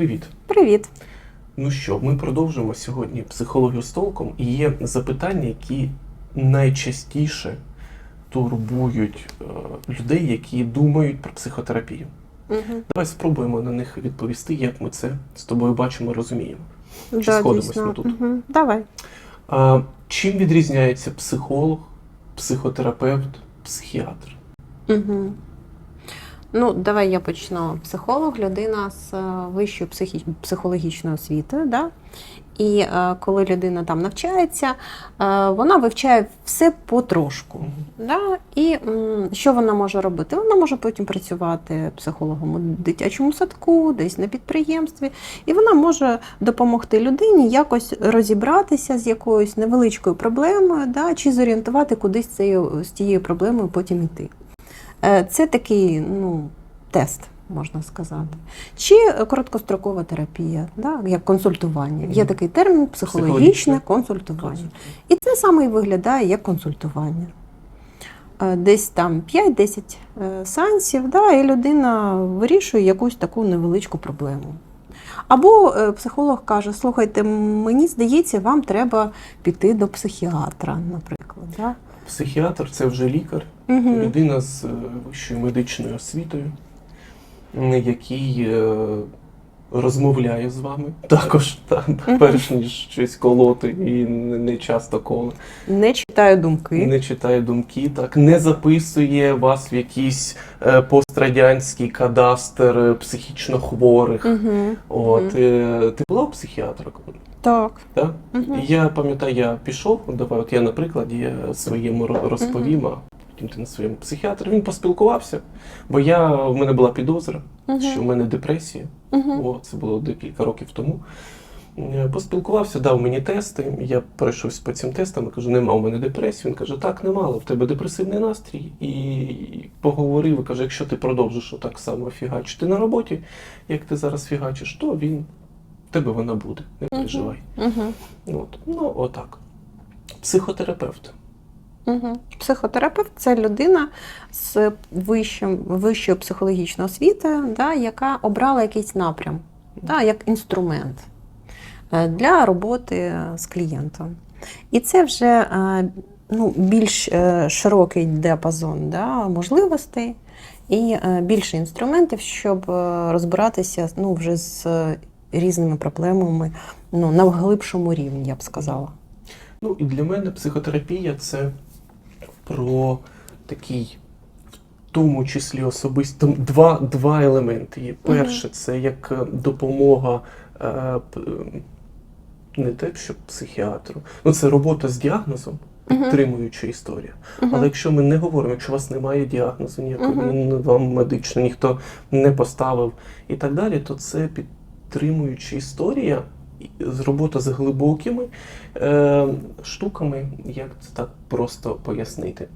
Привіт. Привіт. Ну що, ми продовжуємо сьогодні психологію з толком, і є запитання, які найчастіше турбують е, людей, які думають про психотерапію. Угу. Давай спробуємо на них відповісти, як ми це з тобою бачимо, розуміємо. Чи Да, сходимось ми тут? Угу. Давай. А, чим відрізняється психолог, психотерапевт, психіатр? Угу. Ну, давай я почну. Психолог людина з е, вищою психі... психологічною освітою. Да? І е, коли людина там навчається, е, вона вивчає все потрошку. Да? І м, що вона може робити? Вона може потім працювати психологом у дитячому садку, десь на підприємстві, і вона може допомогти людині якось розібратися з якоюсь невеличкою проблемою, да? чи зорієнтувати кудись з цією, з тією проблемою потім йти. Е, Це такий ну, тест, можна сказати. Чи короткострокова терапія, да? як консультування. Є такий термін психологічне консультування. І це саме і виглядає як консультування. Е, Десь там 5-10 е, сеансів, да, і людина вирішує якусь таку невеличку проблему. Або психолог каже: слухайте, мені здається, вам треба піти до психіатра, наприклад. Да? Психіатр це вже лікар, Угу. людина з е, вищою медичною освітою, який е, розмовляє з вами також, так, перш ніж щось колоти і не часто коле. Не читаю думки. Не читає думки, так, не записує вас в якийсь е, пострадянський кадастр психічно хворих. Угу. От, е, ти була у психіатра коли? Так. Так? Угу. Я пам'ятаю, я пішов, давай, от я на прикладі я своєму ро- розповім, ти на своєму психіатру. Він поспілкувався, бо я, в мене була підозра, що в мене депресія. Угу. О, це було декілька років тому. Е, Поспілкувався, дав мені тести. Я пройшовся по цим тестам і кажу, нема у мене депресії. Він каже, так, нема, але в тебе депресивний настрій. І поговорив, і каже, якщо ти продовжиш отак само фігачити на роботі, як ти зараз фігачиш, то він в тебе вона буде. Не переживай. Угу. От. Ну, отак. Психотерапевт. Угу. Психотерапевт це людина з вищим, вищою психологічною освітою, да, яка обрала якийсь напрям, да, як інструмент е, для роботи з клієнтом. І це вже е, ну, більш е, широкий діапазон да, можливостей і більше інструментів, щоб розбиратися ну, вже з різними проблемами ну, на глибшому рівні, я б сказала. Ну і для мене психотерапія це про такий, в тому числі особисто два, два елементи. Є. Перше, це як е, допомога е, не те, що психіатру. Ну, це робота з діагнозом, підтримуюча історія. Мгм. Але якщо ми не говоримо, якщо у вас немає діагнозу, ніякого Мгм. ні- вам медично ніхто не поставив і так далі, то це підтримуюча історія, робота з глибокими е, штуками, як це так просто пояснити.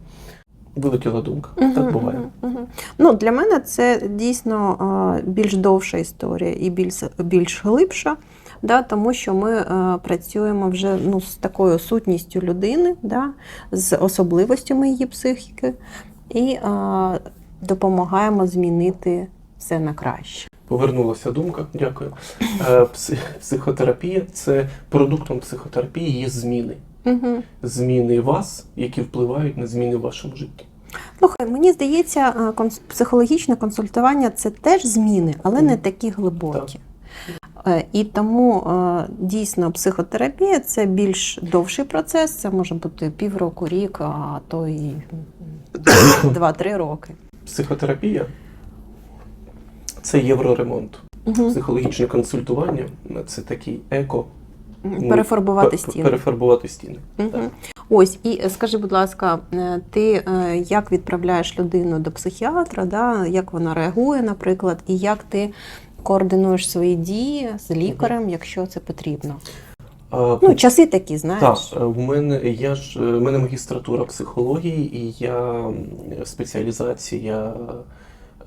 Вилетіла думка. Мгм, Так буває. мгм, мгм. Ну, для мене це дійсно а, більш довша історія і більш, більш глибша, да, тому що ми а, працюємо вже ну, з такою сутністю людини, да, з особливостями її психіки, і а, допомагаємо змінити все на краще. Повернулася думка, дякую. Е, психотерапія це продуктом психотерапії є зміни. Угу. Зміни вас, які впливають на зміни в вашому житті. Слухай, мені здається, а, психологічне консультування це теж зміни, але не такі глибокі. Е, І тому е, дійсно психотерапія це більш довший процес, це може бути півроку, рік, а то і два-три роки. Психотерапія це євроремонт. Мгм. Психологічне консультування це такий еко. ну, Перефарбувати стіни. Перефарбувати стіни. Так. Ось, і е, скажи, будь ласка, е, ти е, як відправляєш людину до психіатра, да, як вона реагує, наприклад, і як ти координуєш свої дії з лікарем, якщо це потрібно? А, Ну, часи такі, знаєш. Так, е, в мене я ж е, в мене магістратура психології, і я спеціалізація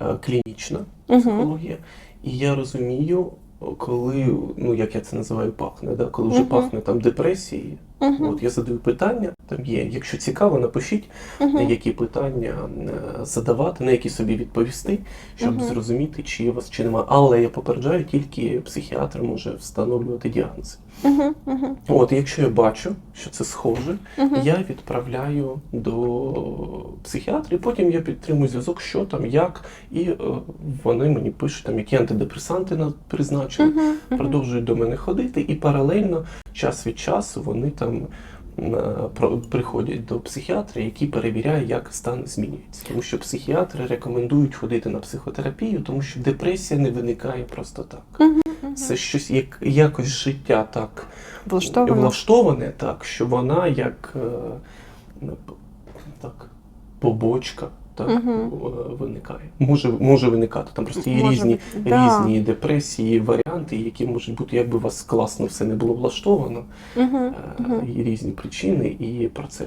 е, клінічна психологія. І я розумію, коли, ну як я це називаю, пахне, да? коли вже Мгм. пахне там депресією, Мгм. От я задаю питання, там є. Якщо цікаво, напишіть, Мгм. які питання е, задавати, на які собі відповісти, щоб Мгм. зрозуміти, чи є вас чи немає. Але я попереджаю, тільки психіатр може встановлювати діагнози. Мгм. Мгм. От, якщо я бачу, що це схоже, Мгм. я відправляю до психіатра, і потім я підтримую зв'язок, що там, як, і е, вони мені пишуть, там, які антидепресанти на- призначили, Мгм. Мгм. продовжують до мене ходити, і паралельно час від часу вони там приходять до психіатра, який перевіряє, як стан змінюється. Тому що психіатри рекомендують ходити на психотерапію, тому що депресія не виникає просто так. Це щось як якось життя так влаштоване, влаштоване так, що вона як е, ну, так, побочка так, е, виникає. Може, може виникати. Там просто є Може різні. Да. різні депресії, варіанти, які можуть бути, якби у вас класно все не було влаштовано, Мгм. е, Мгм. різні причини, і про це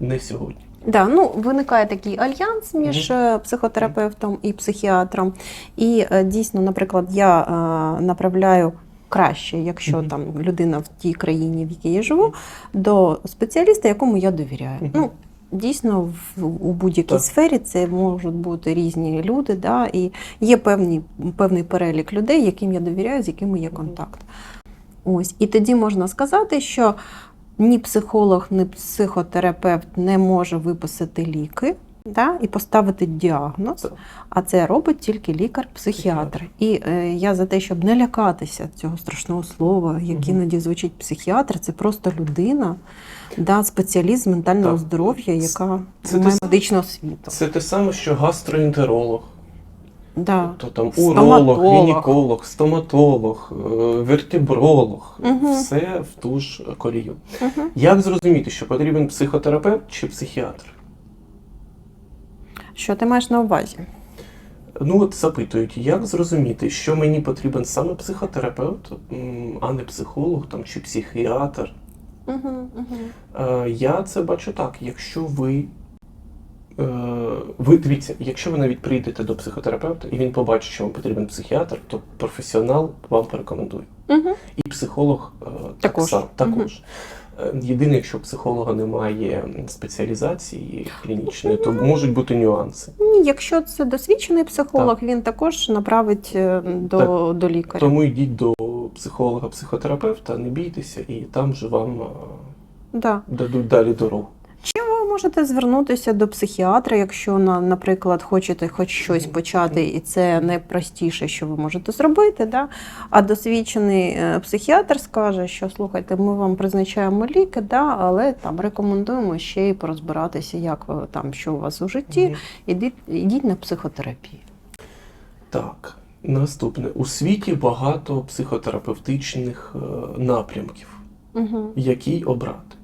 не, сьогодні. Да, ну виникає такий альянс між е, психотерапевтом і психіатром. І е, дійсно, наприклад, я е, направляю краще, якщо Мгм. там людина в тій країні, в якій я живу, до спеціаліста, якому я довіряю. Мгм. Ну, Дійсно, в, у будь-якій сфері це можуть бути різні люди, да, і є певні, певний перелік людей, яким я довіряю, з якими є контакт. Ось. І тоді можна сказати, що ні психолог, ні психотерапевт не може виписати ліки да, і поставити діагноз, а це робить тільки лікар-психіатр. І е, я за те, щоб не лякатися цього страшного слова, як Мгм. іноді звучить психіатр, це просто людина, да, спеціаліст з ментального Так. здоров'я, яка Це має медичну освіту. Це те саме, що гастроентеролог. Да. То там Стоматолог. уролог, гінеколог, стоматолог, е, вертебролог, Мгм. все в ту ж колію. Мгм. Як зрозуміти, що потрібен психотерапевт чи психіатр? Що ти маєш на увазі? Ну от запитують, як зрозуміти, що мені потрібен саме психотерапевт, а не психолог там, чи психіатр. Угу, угу. Я це бачу так, якщо ви. е, Ви дивіться, якщо ви навіть прийдете до психотерапевта і він побачить, що вам потрібен психіатр, то професіонал вам порекомендує. Угу. І психолог е, так Також. сам- також. Е, Єдине, якщо психолога немає спеціалізації клінічної, то можуть бути нюанси. Ні, якщо це досвідчений психолог, він також направить до до, до лікаря. Тому йдіть до психолога, психотерапевта, не бійтеся, і там же вам е, Да. дадуть далі дорогу. Можете звернутися до психіатра, якщо, наприклад, хочете хоч щось почати, і це найпростіше, що ви можете зробити. Да? А досвідчений е, психіатр скаже, що слухайте, ми вам призначаємо ліки, да, але там рекомендуємо ще й порозбиратися, як ви там, що у вас у житті. Ідіть, ідіть на психотерапію. Так, наступне. У світі багато психотерапевтичних е, напрямків. Угу. Який обрати?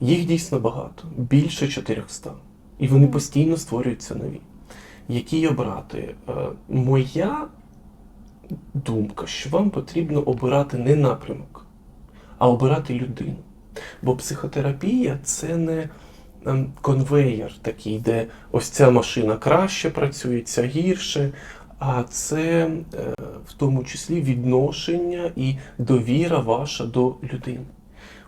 Їх дійсно багато, більше 400. І вони постійно створюються нові. Який обрати? Е, Моя думка, що вам потрібно обирати не напрямок, а обирати людину. Бо психотерапія це не ем, конвейер такий, де ось ця машина краще працює, ця гірше. А це е, в тому числі відношення і довіра ваша до людини.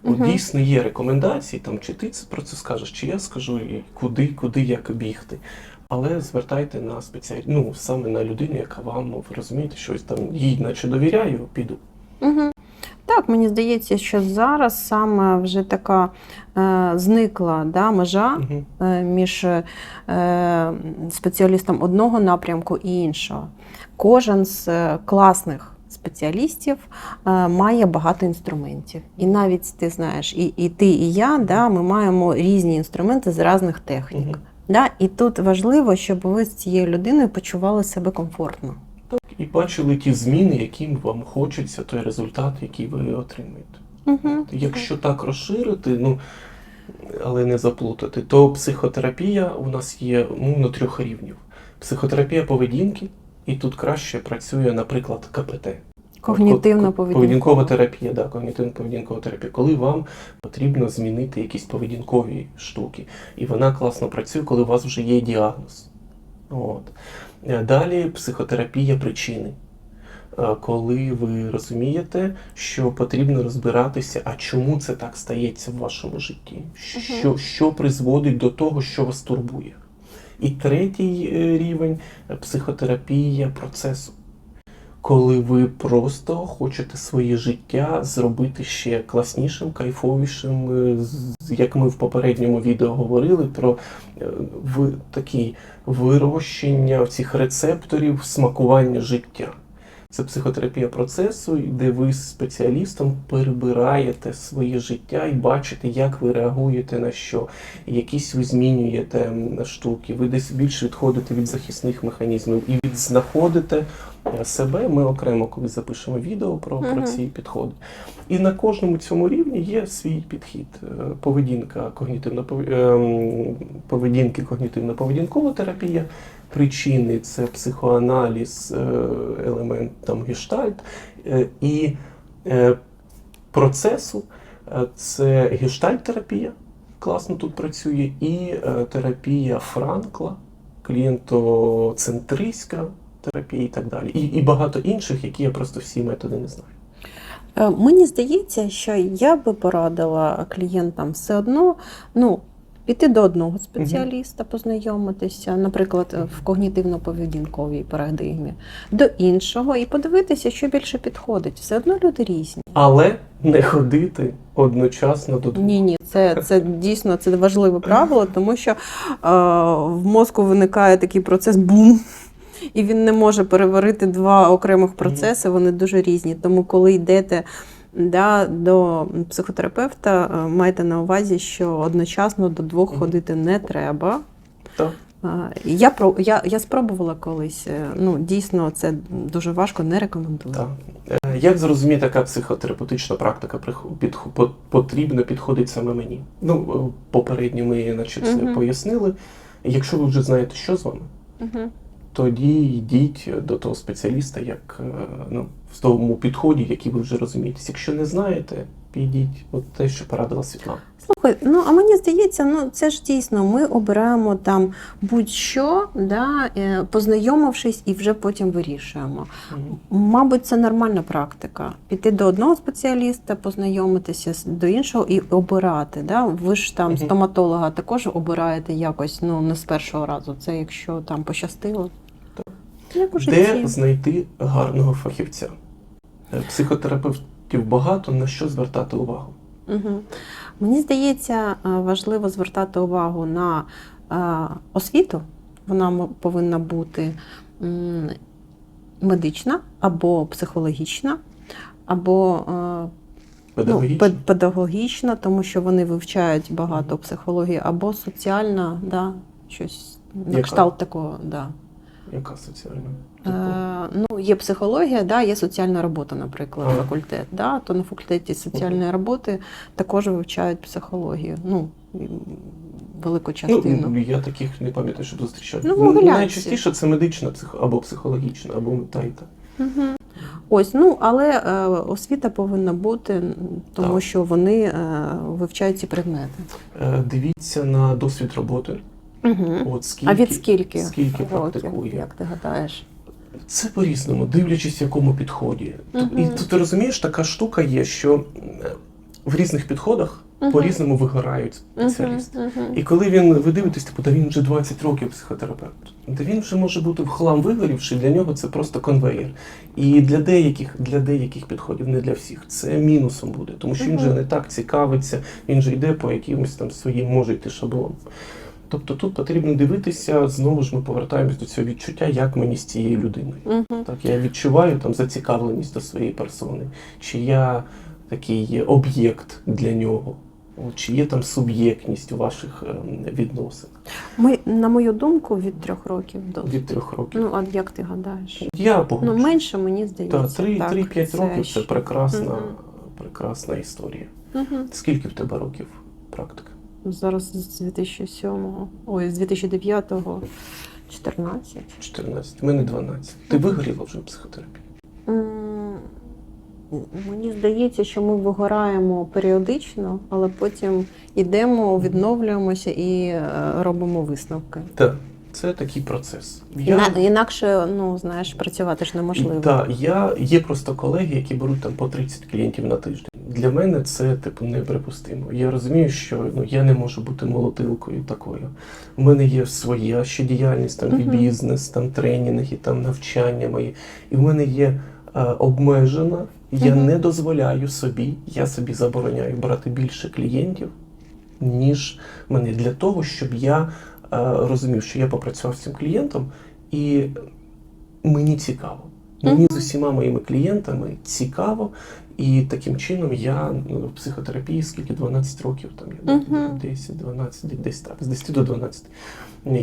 От дійсно є рекомендації, там, чи ти про це скажеш, чи я скажу, і куди, куди як бігти. Але звертайте на спеціаль... ну, саме на людину, яка вам, ви розумієте, щось там їй наче довіряю, піду. Угу. Так, мені здається, що зараз саме вже така е, зникла да, межа Угу. е, між е, спеціалістом одного напрямку і іншого. Кожен з е, класних спеціалістів е, має багато інструментів. І навіть ти знаєш, і, і ти, і я, да, ми маємо різні інструменти з різних технік. Мгм. Да? І тут важливо, щоб ви з цією людиною почували себе комфортно. І бачили ті зміни, яким вам хочеться, той результат, який ви отримаєте. Угу. Якщо так розширити, ну але не заплутати, то психотерапія у нас є ну, на трьох рівнів. Психотерапія поведінки, і тут краще працює, наприклад, КПТ. Когнітивна Ко- поведінкова. поведінкова терапія, да, когнітивна поведінкова терапія, коли вам потрібно змінити якісь поведінкові штуки. І вона класно працює, коли у вас вже є діагноз. От. Е, Далі психотерапія причини. е, коли ви розумієте, що потрібно розбиратися, а чому це так стається в вашому житті, що, що призводить до того, що вас турбує. І третій е, рівень психотерапія процесу. Коли ви просто хочете своє життя зробити ще класнішим, кайфовішим, е, як ми в попередньому відео говорили про е, такі вирощення цих рецепторів смакування життя. Це психотерапія процесу, де ви з спеціалістом перебираєте своє життя і бачите, як ви реагуєте на що. Якісь ви змінюєте штуки, ви десь більш відходите від захисних механізмів і від знаходите е, себе. Ми окремо коли запишемо відео про, про ці підходи. І на кожному цьому рівні є свій підхід. Е, Поведінка когнітивно поведінки, когнітивно-поведінкова терапія. Причини це психоаналіз, е, елемент там гештальт, е, і е, процесу це гештальт-терапія, класно тут працює, і терапія Франкла, клієнтоцентристська терапія і так далі. І, і багато інших, які я просто всі методи не знаю. Мені здається, що я би порадила клієнтам все одно ну, піти до одного спеціаліста, познайомитися, наприклад, в когнітивно-поведінковій парадигмі, до іншого і подивитися, що більше підходить. Все одно люди різні. Але не ходити одночасно до двох. Ні, ні, це, це дійсно це важливе правило, тому що е, в мозку виникає такий процес бум. І він не може переварити два окремих процеси, вони дуже різні. Тому, коли йдете да, до психотерапевта, е, майте на увазі, що одночасно до двох ходити не треба. Так. Е, Я, про- я, я спробувала колись. е, Ну, дійсно, це дуже важко, не рекомендую. Так. Як зрозуміти, яка психотерапевтична практика прих- підх- по- потрібно підходить саме мені? Ну, попередньо ми наче це Мгм. пояснили. Якщо ви вже знаєте, що з вами, Мгм. Тоді йдіть до того спеціаліста, як е, ну, в тому підході, який ви вже розумієтесь. Якщо не знаєте, підіть. От те, що порадила Світлана. Слухай, ну а мені здається, ну це ж дійсно ми обираємо там будь-що, да, е, познайомившись і вже потім вирішуємо. Мгм. Мабуть, це нормальна практика. Піти до одного спеціаліста, познайомитися до іншого і обирати. Да? Ви ж там Мгм. стоматолога також обираєте якось, ну не з першого разу. Це якщо там пощастило. Де знайти гарного фахівця? Е, Психотерапевтів багато, на що звертати увагу? Угу. Мені здається, е, важливо звертати увагу на е, освіту. Вона повинна бути медична або психологічна, або е, ну, педагогічна, тому що вони вивчають багато психології, або соціальна, да, щось на Яка? кшталт такого. Да. Яка соціальна? Е, ну, є психологія, да, є соціальна робота, наприклад, факультет. Да, то на факультеті соціальної роботи також вивчають психологію. Ну, велику частину. Ну, я таких не пам'ятаю, щоб зустрічав. Ну, найчастіше це медична псих... або психологічна, або та й та. Угу. Ось, ну але е, освіта повинна бути, тому Так. що вони е, вивчають ці предмети. Е, Дивіться на досвід роботи. Угу. От скільки, А від скільки? скільки років, практикує? як ти гадаєш? Це по-різному, дивлячись, в якому підході. Мгм. І тут ти розумієш, така штука є, що е, в різних підходах Мгм. по-різному вигорають спеціалісти. Мгм. І коли він ви дивитесь, типу, та він вже 20 років психотерапевт, та він вже може бути в хлам вигорівши, для нього це просто конвейер. І для деяких, для деяких підходів, не для всіх, це мінусом буде, тому що він вже не так цікавиться, він же йде по якимось там своїм може йти шаблонам. Тобто тут потрібно дивитися, знову ж ми повертаємось до цього відчуття, як мені з цією людиною. Мгм. Так, я відчуваю там зацікавленість до своєї персони, чи я такий об'єкт для нього, чи є там суб'єктність у ваших ем, відносинах Ми, на мою думку, від трьох років до від трьох років. ну, а як ти гадаєш? я Ну, менше мені здається. Та, 3-5 це років це прекрасна, Мгм. прекрасна історія. Мгм. Скільки в тебе років практики? Зараз з 2007-го, ой, з 2009-го 14. 14. У мене 12. Ти вигоріла вже в психотерапії? Мені здається, що ми вигораємо періодично, але потім йдемо, відновлюємося і е, робимо висновки. Так. Це такий процес. Я, Іна- Інакше, ну знаєш, працювати ж неможливо. Так, я є просто колеги, які беруть там по 30 клієнтів на тиждень. Для мене це типу неприпустимо. Я розумію, що ну я не можу бути молотилкою такою. У мене є своя ще діяльність, там і Мгм. бізнес, там тренінги, там навчання мої. І в мене є е, обмежена. Я Мгм. не дозволяю собі, я собі забороняю брати більше клієнтів, ніж мене для того, щоб я розумів, що я попрацював з цим клієнтом, і мені цікаво. Мені з усіма моїми клієнтами цікаво, і таким чином я ну, в психотерапії скільки 12 років, там я Мгм. 10, 12, десь так, з 10 до 12.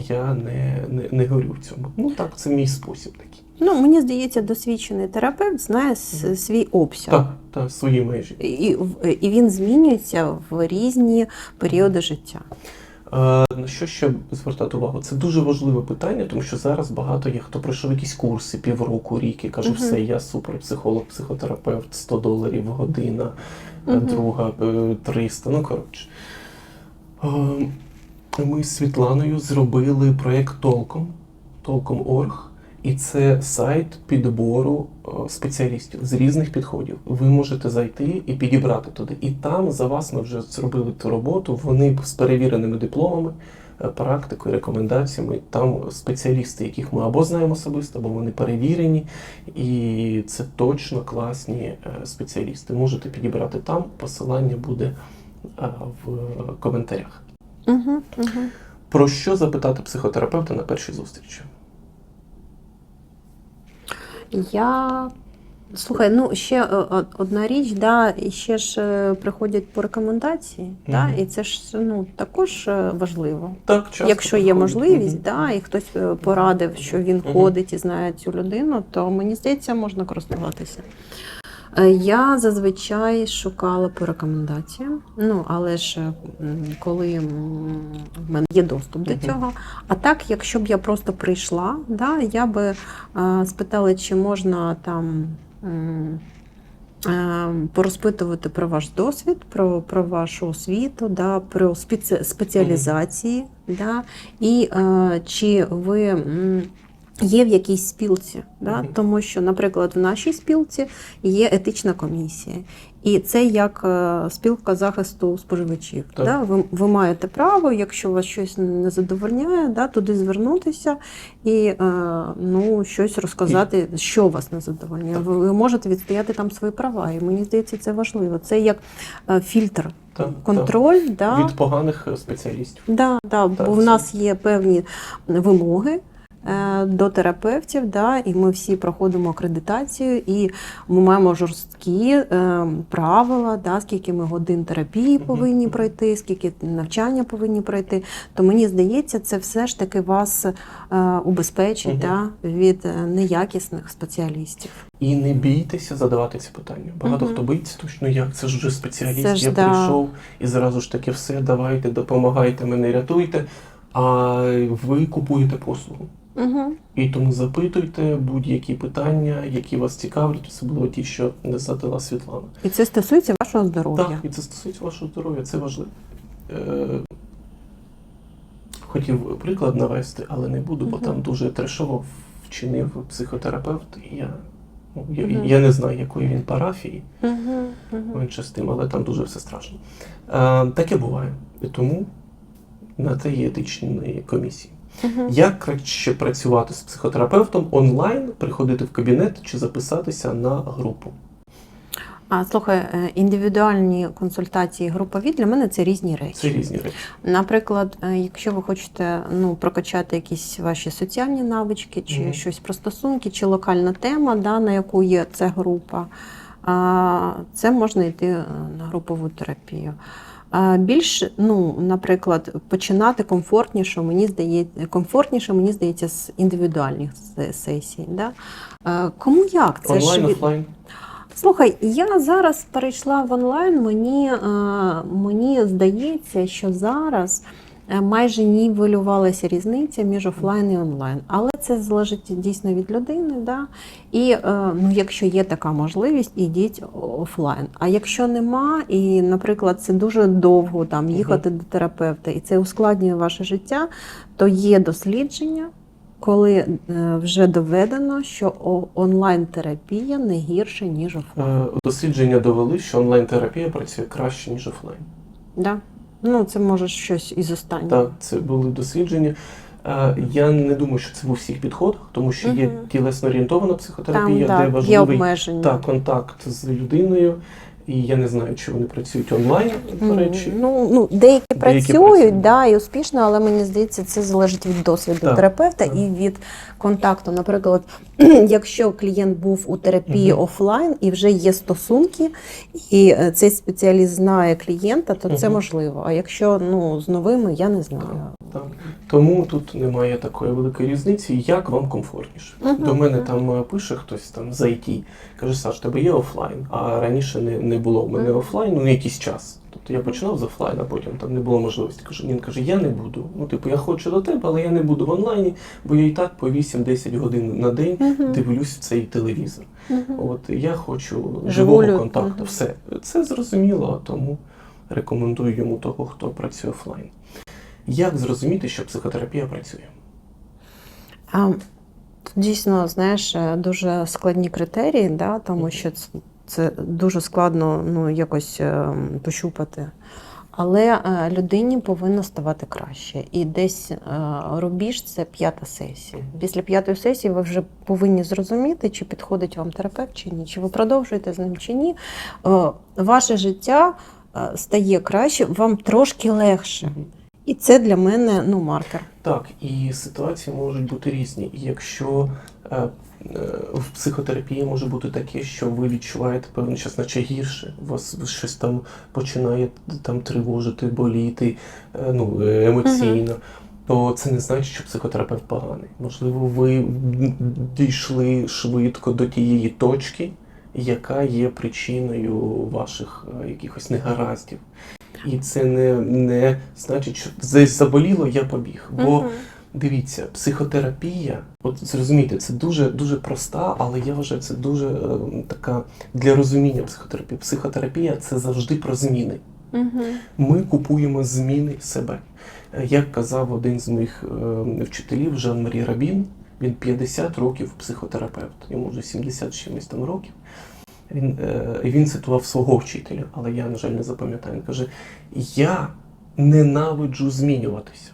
Я не, не, не горю в цьому. Ну так, це мій спосіб такий. Ну, мені здається, досвідчений терапевт знає свій обсяг. Так, так, свої межі. І, і він змінюється в різні періоди життя. Е, На що ще звертати увагу? Це дуже важливе питання, тому що зараз багато є, хто пройшов якісь курси півроку, рік і каже, Мгм. все, я суперпсихолог, психотерапевт, 100 доларів година, е, друга е, 300. Ну коротше. Е, Ми з Світланою зробили проєкт Толком, Толком.орг, і це сайт підбору е, спеціалістів з різних підходів. Ви можете зайти і підібрати туди. І там за вас ми вже зробили ту роботу. Вони з перевіреними дипломами, е, практикою, рекомендаціями. Там спеціалісти, яких ми або знаємо особисто, або вони перевірені. І це точно класні е, спеціалісти. Можете підібрати там. Посилання буде в коментарях. Угу, угу. Про що запитати психотерапевта на першій зустрічі? Я слухай, ну ще е, одна річ, да, і ще ж е, приходять по рекомендації, да, і це ж ну також е, важливо. Так, часто Якщо є можливість, можливість, Мгм. да, і хтось порадив, що він Мгм. ходить і знає цю людину, то мені здається, можна користуватися. Е, Я зазвичай шукала по рекомендаціям, ну але ж е, коли в мене є доступ до цього. А так, якщо б я просто прийшла, да, я би е, спитала, чи можна там. Порозпитувати про ваш досвід, про, про вашу освіту, да, про спеці, спеціалізації, да, і е, чи ви є в якійсь спілці. Да? Мгм. Тому що, наприклад, в нашій спілці є етична комісія, і це як е, спілка захисту споживачів. Так. Да? Ви, ви маєте право, якщо вас щось не задовольняє, да, туди звернутися і е, ну, щось розказати, що вас не задовольняє. Ви, ви можете відстояти там свої права. І мені здається, це важливо. Це як е, фільтр, Так, контроль. Да? Від поганих спеціалістів. Да, да, бо в нас є певні вимоги до терапевтів, да, і ми всі проходимо акредитацію, і ми маємо жорсткі е, правила, да, скільки ми годин терапії повинні пройти, скільки навчання повинні пройти. То мені здається, це все ж таки вас е, убезпечить да, від е, неякісних спеціалістів. І не бійтеся задавати ці питання. Багато хто боїться, точно як це ж вже спеціаліст. Це ж я да. прийшов і зразу ж таки все, давайте, допомагайте мене, рятуйте. А ви купуєте послугу. Угу. І тому запитуйте будь-які питання, які вас цікавлять, особливо ті, що не задала Світлана. І це стосується вашого здоров'я. Так, і це стосується вашого здоров'я, це важливо. Е, хотів приклад навести, але не буду, бо там дуже трешово вчинив психотерапевт. І я, ну, я, Мгм. я не знаю, якої він парафії, Угу. Угу. менше з тим, але там дуже все страшно. Е, таке буває. І тому на те є етичні комісії. Угу. Як краще працювати з психотерапевтом онлайн, приходити в кабінет чи записатися на групу? А слухай, е, індивідуальні консультації групові для мене це різні речі. Це різні речі. Наприклад, е, якщо ви хочете ну, прокачати якісь ваші соціальні навички, чи Мгм. щось про стосунки, чи локальна тема, да, на яку є ця група, це можна йти е, на групову терапію. Більш, ну, наприклад, починати комфортніше, мені здається, комфортніше, мені здається, з індивідуальних сесій. Да? Кому як? Це Онлайн, ж офлайн. Слухай, я зараз перейшла в онлайн. Мені, мені здається, що зараз майже нівелювалася різниця між офлайн і онлайн. Але це залежить дійсно від людини. Да? І е, ну, якщо є така можливість, ідіть офлайн. А якщо нема, і, наприклад, це дуже довго там їхати до терапевта, і це ускладнює ваше життя, то є дослідження. Коли е, вже доведено, що онлайн-терапія не гірше, ніж офлайн. Е, Дослідження довели, що онлайн-терапія працює краще, ніж офлайн. Да? Ну, це може щось із останнього. Так, це були дослідження. Е, Я не думаю, що це в усіх підходах, тому що є тілесно орієнтована психотерапія, Там, де є важливий є та, контакт з людиною. І я не знаю, чи вони працюють онлайн, до речі. Ну, ну, деякі, Деякі працюють, працюють. да, і успішно, але мені здається, це залежить від досвіду Так, терапевта так. і від контакту. Наприклад, якщо клієнт був у терапії Мгм. офлайн і вже є стосунки, і е, цей спеціаліст знає клієнта, то це можливо. А якщо ну, з новими, я не знаю. Так. Тому тут немає такої великої різниці, як вам комфортніше. Мгм, До мене мгм. там е, пише хтось там з IT, каже, Саш, тебе є офлайн, а раніше не, не було в мене Мгм. офлайн, ну якийсь час. Тобто я починав з офлайн, а потім там не було можливості. Каже, він каже, я не буду. Ну, типу, я хочу до тебе, але я не буду в онлайні, бо я і так по 8-10 годин на день Мгм. дивлюсь цей телевізор. Мгм. От я хочу живого лю- контакту. Мгм. Все це зрозуміло, тому рекомендую йому того, хто працює офлайн. Як зрозуміти, що психотерапія працює? А, тут дійсно, знаєш, е, дуже складні критерії, да, тому що це, це дуже складно ну, якось е, пощупати. Але е, людині повинно ставати краще. І десь е, рубіж це п'ята сесія. Після п'ятої сесії ви вже повинні зрозуміти, чи підходить вам терапевт, чи ні, чи ви продовжуєте з ним, чи ні. Ваше життя стає краще, вам трошки легше. І це для мене ну, маркер. Так, і ситуації можуть бути різні. І якщо в психотерапії може бути таке, що ви відчуваєте певний час, наче гірше, вас щось там починає там тривожити, боліти, е, ну, е, емоційно. То це не значить, що психотерапевт поганий. Можливо, ви дійшли швидко до тієї точки, яка є причиною ваших е, якихось негараздів. І це не, не значить, що заболіло, я побіг. Бо Мгм. Дивіться, психотерапія, от зрозумійте, це дуже дуже проста, але я вважаю, це дуже е, така для розуміння психотерапії. Психотерапія це завжди про зміни. Мгм. Ми купуємо зміни себе. Е, Як казав один з моїх е, вчителів Жан-Марі Рабін, він 50 років психотерапевт, йому вже 70 чимось там років. Він, е, він цитував свого вчителя, але я, на жаль, не запам'ятаю. Він каже: Я ненавиджу змінюватися,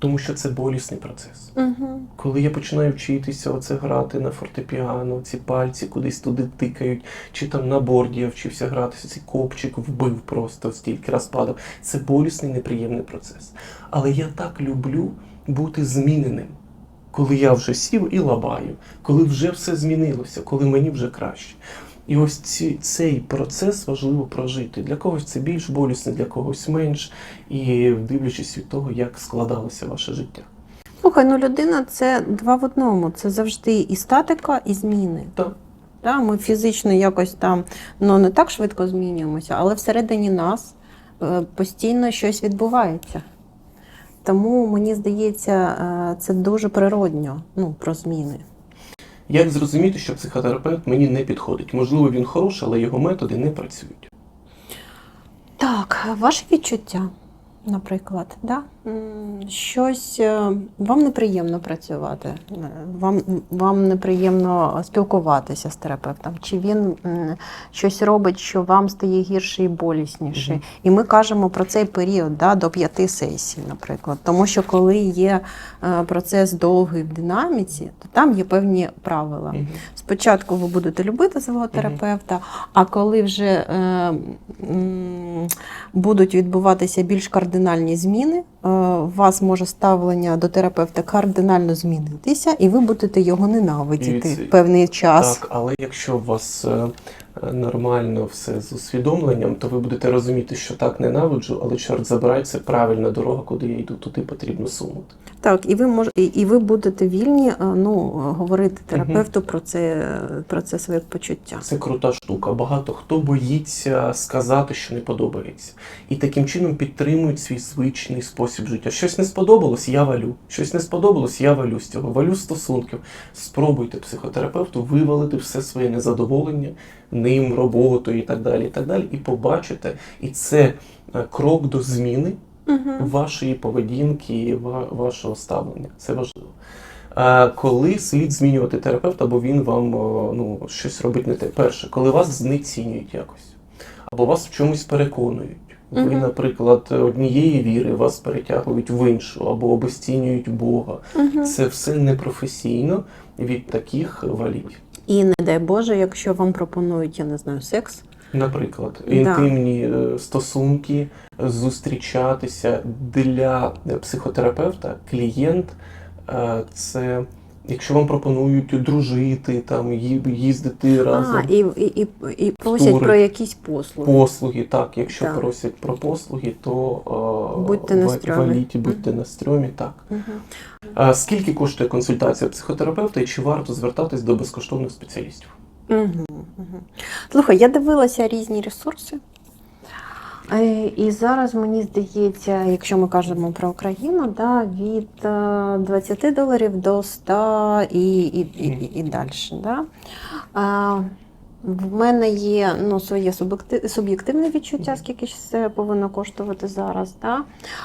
тому що це болісний процес. Мгм. Коли я починаю вчитися оце грати на фортепіано, ці пальці кудись туди тикають, чи там на борді я вчився гратися, цей копчик вбив просто стільки раз падав. Це болісний, неприємний процес. Але я так люблю бути зміненим, коли я вже сів і лабаю, коли вже все змінилося, коли мені вже краще. І ось ці, цей процес важливо прожити. Для когось це більш болісне, для когось менш, і дивлячись від того, як складалося ваше життя. Слухай, ну людина це два в одному. Це завжди і статика, і зміни. Так. Да, ми фізично якось там ну, не так швидко змінюємося, але всередині нас е, постійно щось відбувається. Тому мені здається, е, це дуже природньо ну, про зміни. Як зрозуміти, що психотерапевт мені не підходить? Можливо, він хороший, але його методи не працюють. Так, ваші відчуття, наприклад, да? Щось е, вам неприємно працювати, е, вам, вам неприємно спілкуватися з терапевтом, чи він щось робить, що вам стає гірше і болісніше. Мгм. І ми кажемо про цей період да, до п'яти сесій, наприклад. Тому що коли є е, процес довгий в динаміці, то там є певні правила. Мгм. Спочатку ви будете любити свого терапевта, а коли вже е, м, будуть відбуватися більш кардинальні зміни, е, у вас може ставлення до терапевта кардинально змінитися, і ви будете його ненавидіти Дивіться, певний час. Так, але якщо у вас е, е, нормально все з усвідомленням, то ви будете розуміти, що так ненавиджу, але чорт забирай, це правильна дорога, куди я йду, туди потрібно сунути. Так, і ви мож... і, ви будете вільні е, ну, говорити терапевту про це, про це своє почуття. Це крута штука. Багато хто боїться сказати, що не подобається. І таким чином підтримують свій звичний спосіб життя. Щось не сподобалось, я валю. Щось не сподобалось, я валю з цього. Валю стосунків. Спробуйте психотерапевту вивалити все своє незадоволення ним, роботою і так далі. І так далі. І побачите. І це е, крок до зміни Угу. вашої поведінки, вашого ставлення. Це важливо. А коли слід змінювати терапевта, або він вам ну, щось робить не те. Перше, коли вас знецінюють якось, або вас в чомусь переконують. Ви, Мгм. наприклад, однієї віри вас перетягують в іншу, або обесцінюють Бога. Угу. Це все непрофесійно. Від таких валіть. І не дай Боже, якщо вам пропонують, я не знаю, секс. Наприклад, інтимні да. стосунки, е, зустрічатися для психотерапевта, клієнт е, це якщо вам пропонують дружити, там їздити разом. А, і, і, і, просять Тури. про якісь послуги. Послуги, так, якщо Так. просять про послуги, то е, Будьте на стрьомі. валіть і будьте на стрьомі, так. Угу. А скільки коштує консультація психотерапевта і чи варто звертатись до безкоштовних спеціалістів? Угу, угу. Слухай, я дивилася різні ресурси. Е, І зараз мені здається, якщо ми кажемо про Україну, да, від е, 20 доларів до 100 і, і, і, і далі. Да. А, в мене є ну, своє суб'єктивне відчуття, скільки це повинно коштувати зараз. Да?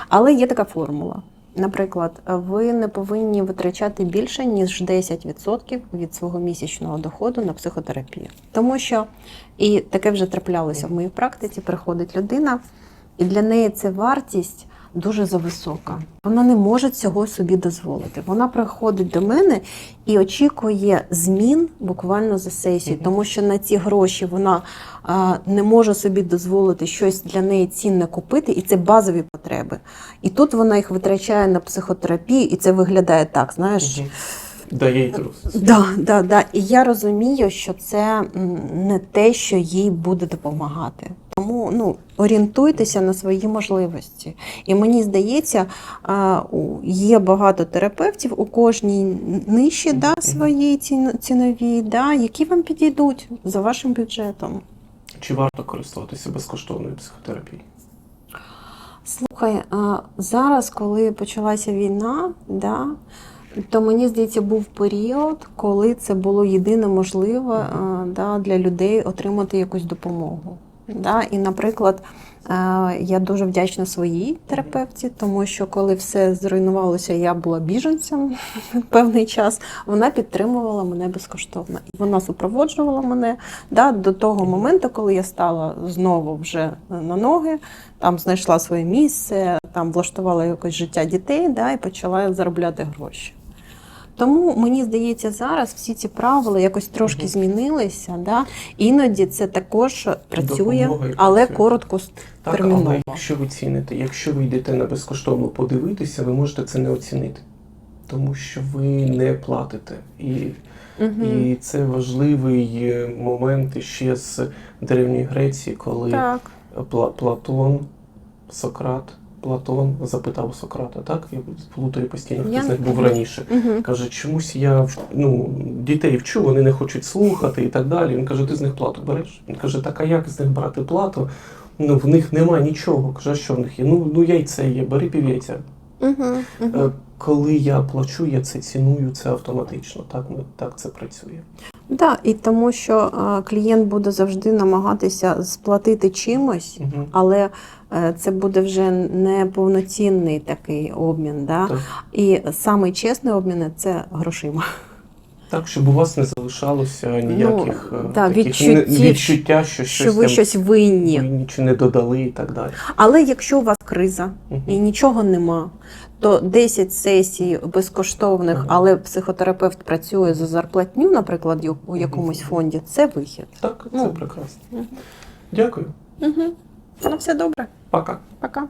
Але є така формула. Наприклад, ви не повинні витрачати більше, ніж 10% від свого місячного доходу на психотерапію. Тому що, і таке вже траплялося в моїй практиці, приходить людина, і для неї це вартість дуже зависока. Вона не може цього собі дозволити. Вона приходить до мене і очікує змін буквально за сесію, тому що на ці гроші вона а, не може собі дозволити щось для неї цінне купити, і це базові потреби. І тут вона їх витрачає на психотерапію, і це виглядає так, знаєш. Дає трус. Да, да, да. І я розумію, що це не те, що їй буде допомагати. Тому ну, орієнтуйтеся на свої можливості. І мені здається, є багато терапевтів у кожній ниші да, своїй ціновій, да, які вам підійдуть за вашим бюджетом. Чи варто користуватися безкоштовною психотерапією? Слухай, зараз, коли почалася війна, да, то мені здається, був період, коли це було єдине можливе да, для людей отримати якусь допомогу. Да? І, наприклад, е, я дуже вдячна своїй терапевті, тому що коли все зруйнувалося, я була біженцем певний час. Вона підтримувала мене безкоштовно. І вона супроводжувала мене да, до того моменту, коли я стала знову вже на ноги, там знайшла своє місце, там влаштувала якось життя дітей, да, і почала заробляти гроші. Тому мені здається, зараз всі ці правила якось трошки Мгм. змінилися. Да? Іноді це також працює, але коротко Так, але якщо ви ціните, якщо ви йдете на безкоштовно подивитися, ви можете це не оцінити, тому що ви не платите. І, Мгм. і це важливий е, момент ще з Древньої Греції, коли Так. Платон, Сократ, Платон запитав Сократа, так? Я плутаю постійно, хто з них був раніше. Угу. Каже, чомусь я ну, дітей вчу, вони не хочуть слухати і так далі. Він каже, ти з них плату береш? Він каже, так а як з них брати плату? Ну, в них нема нічого. Каже, а що в них є? Ну, ну яйце є, бери півяйця. Угу. Е, Коли я плачу, я це ціную, це автоматично. Так, ми, так це працює. Да, і тому що е, клієнт буде завжди намагатися сплатити чимось, Угу. але е, це буде вже не повноцінний такий обмін. Да? Так. І самий чесний обмін це грошима. так, щоб у вас не залишалося ніяких е, Ну, да, таких відчуттів, не- відчуття, що, Що щось ви там щось винні. винні чи не додали і так далі. Але якщо у вас криза Мгм. і нічого нема, то 10 сесій безкоштовних, Ага. але психотерапевт працює за зарплатню, наприклад, у якомусь фонді, це вихід. Так, це Ну. прекрасно. Дякую. Угу. На все добре. Пока. Пока.